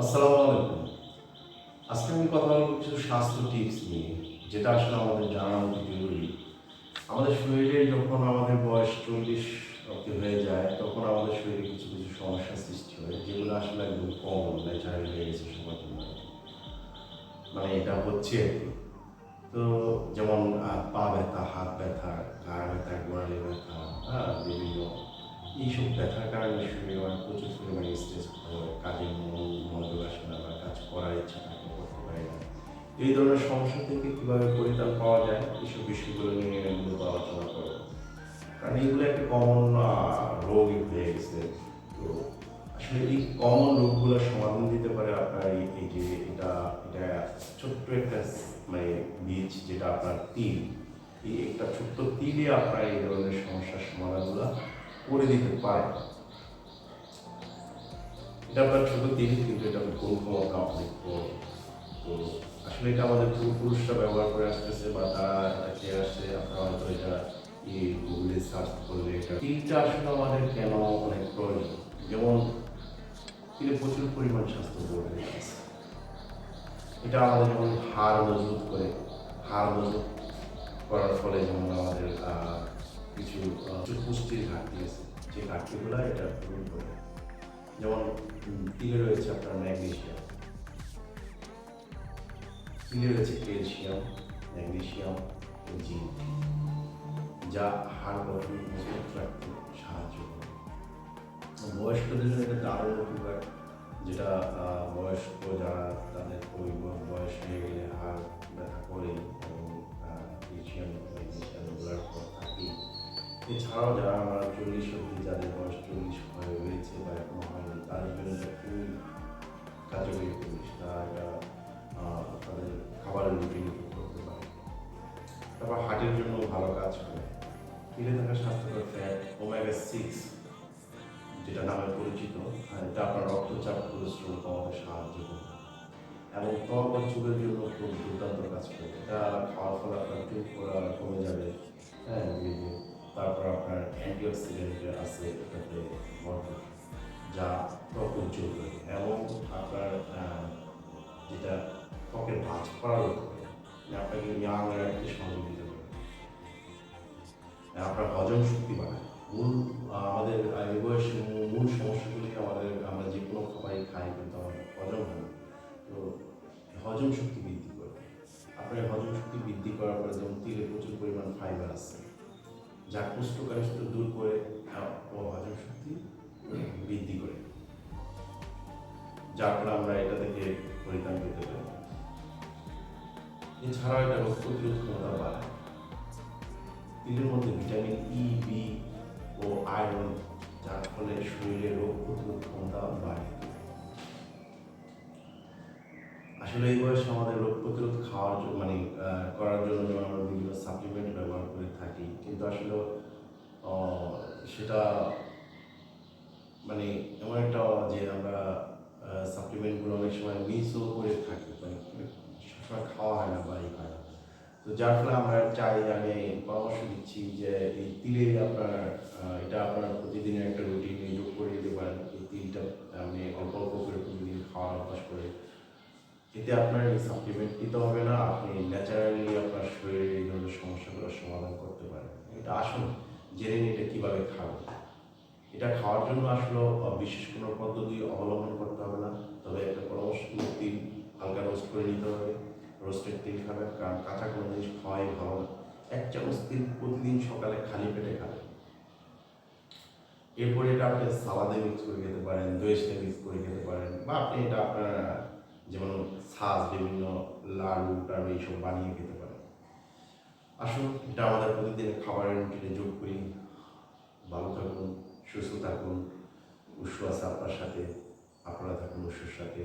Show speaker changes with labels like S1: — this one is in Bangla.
S1: আসসালামু আলাইকুম। আজকে আমি কথা বলব কিছু স্বাস্থ্য টিপস নিয়ে, যেটা আসলে আমাদের জানা অতি জরুরি। আমাদের শরীরে যখন আমাদের বয়স চল্লিশ অব্দি হয়ে যায়, তখন আমাদের শরীরে কিছু কিছু সমস্যা সৃষ্টি হয়, যেগুলো আসলে একদম কমন ন্যাচারাল হয়ে গেছে সবার জন্য। মানে এটা হচ্ছে আর কি তো যেমন পা ব্যথা, হাত ব্যথা ঘাড় ব্যথা গোড়ালি ব্যথা হ্যাঁ বিভিন্ন, এইসব ব্যথার শরীরে অনেক প্রচুর পরিমাণে স্ট্রেস হয় কাজে মন মনোযোগ আসে না বা কাজ করার ইচ্ছা থাকে, করতে পারে না। এই ধরনের সমস্যা থেকে কীভাবে পরিত্রাণ পাওয়া যায়, এইসব বিষয়গুলো নিয়ে মূলত আলোচনা করব। কারণ এইগুলো একটা কমন রোগ হয়ে গেছে। তো আসলে এই কমন রোগগুলোর সমাধান দিতে পারে আপনার এই যে এটা এটা ছোট্ট একটা মানে বীজ যেটা আপনার তিল। এই একটা ছোট্ট তিলে আপনার এই ধরনের সমস্যার সমাধানগুলো করে দিতে পারে। এটা আপনার তিল কিন্তু এটা কোন ক্ষমতা অনেক তো আসলে এটা আমাদের পূর্বপুরুষরা ব্যবহার করে আসতেছে বা তারা এটা খেয়ে আসছে, আপনারা হয়তো এটা এই গুগলে সার্চ করলে এটা তিলটা আসলে আমাদের কেন অনেক প্রয়োজন? যেমন তিলে প্রচুর পরিমাণ স্বাস্থ্য উপকারী আছে। এটা আমাদের যেমন হাড় মজবুত করে, হাড় মজবুত করার ফলে যেমন আমাদের কিছু পুষ্টির ঘাটতি আছে, যে ঘাটতিগুলো এটা পূরণ করে। যেমন তিলে রয়েছে আপনার ম্যাগনেশিয়াম? তিলে রয়েছে ক্যালসিয়াম, ম্যাগনেশিয়াম ও জিঙ্ক যা হাড় গঠন মজবুত রাখতে সাহায্য করে? বয়স্কদের জন্য এটা দারুণ উপকার, যেটা বয়স্ক যারা তাদের ব- বয়স হয়ে গেলে হাড় ব্যথা করে এবং এছাড়াও যারা আমরা চল্লিশ অব্দি যাদের বয়স চল্লিশ হয়ে হয়েছে বা এখনও হয়নি, তাদের জন্য খুবই কার্যকরী জিনিস তারা এটা তাদের খাবারের রুটিন করতে পারে। তারপর হার্টের জন্য ভালো কাজ করে। তিলে থাকা স্বাস্থ্যকর ফ্যাট ওমেগা সিক্স যেটা নামে পরিচিত এটা আপনার রক্তচাপ কোলেস্ট্রল কমাতে সাহায্য করে এবং ত্বক ও চুলের জন্য খুব দুর্দান্ত কাজ করে। এটা খাওয়ার ফলে আপনার চুল কমে যাবে হ্যাঁ তারপর আপনার অ্যান্টিঅক্সিডেন্ট আছে, এটাতে ভরপুর যা ত্বক উজ্জ্বল করে এবং আপনার যেটা ত্বকের ভাঁজ করার করে আপনাকে ইয়াং রাখতে সহযোগিতা করে আপনার হজম শক্তি বাড়ায়। মূল, আমাদের এই বয়সে মূল- মূল সমস্যাগুলি আমাদের, আমরা যে কোনো খাবারই খাই, কিন্তু আমাদের হজম হয় না। তো হজম শক্তি বৃদ্ধি করে। আপনার হজম শক্তি বৃদ্ধি করার পরে যেমন তিলে প্রচুর পরিমাণ ফাইবার আছে যা কোষ্ঠকাঠিন্য দূর করে ও হজম শক্তি বৃদ্ধি করে। যার ফলে আমরা এটা থেকে পরিত্রাণ পেতে পারি। এছাড়াও এটা রোগ প্রতিরোধ ক্ষমতা বাড়ায়। তিনের মধ্যে আসলে এই বয়সে আমাদের রোগ প্রতিরোধ খাওয়ার জন্য মানে করার জন্য যেমন আমরা বিভিন্ন সাপ্লিমেন্ট ব্যবহার করে থাকি, কিন্তু আসলে সেটা মানে এমন একটা, যে আমরা সাপ্লিমেন্টগুলো অনেক সময় মিসও করে থাকি মানে সবসময় খাওয়া হয় না বা এই হয় না। তো যার ফলে আমরা চাই, আমি পরামর্শ দিচ্ছি যে এই তিলে আপনার এটা আপনার প্রতিদিনের একটা রুটিনে যোগ করে দিতে পারেন এই তিলটা আপনি অল্প অল্প করে প্রতিদিন খাওয়ার অভ্যাস করে এতে আপনার সাপ্লিমেন্ট নিতে হবে না আপনি ন্যাচারালি আপনার শরীরের এই ধরনের সমস্যাগুলোর সমাধান করতে পারেন। এটা আসুন জেনে নিন এটা কীভাবে খাবেন। এটা খাওয়ার জন্য আসলে বিশেষ কোনো পদ্ধতি অবলম্বন করতে হবে না। তবে একটা পরামর্শ দিই, তিল হালকা রোস্ট করে নিতে হবে। রোস্টেড তিল খাবেন কারণ কাঁচা কোনো জিনিস খাওয়াই ভালো না। এক চামচ তিল প্রতিদিন সকালে খালি পেটে খাবেন। এরপরে এটা আপনি সালাদে মিক্স করে খেতে পারেন দইয়ের সাথে মিক্স করে খেতে পারেন বা আপনি এটা আপনার যেমন ছাঁচ বিভিন্ন লাড়ু টাড়ু এইসব বানিয়ে খেতে পারে। আসুন, এটা আমাদের প্রতিদিনের খাবারের রুটিনে যোগ করি। ভালো থাকুন, সুস্থ থাকুন উৎস আছে আপনার সাথে, আপনারা থাকুন উৎসর সাথে।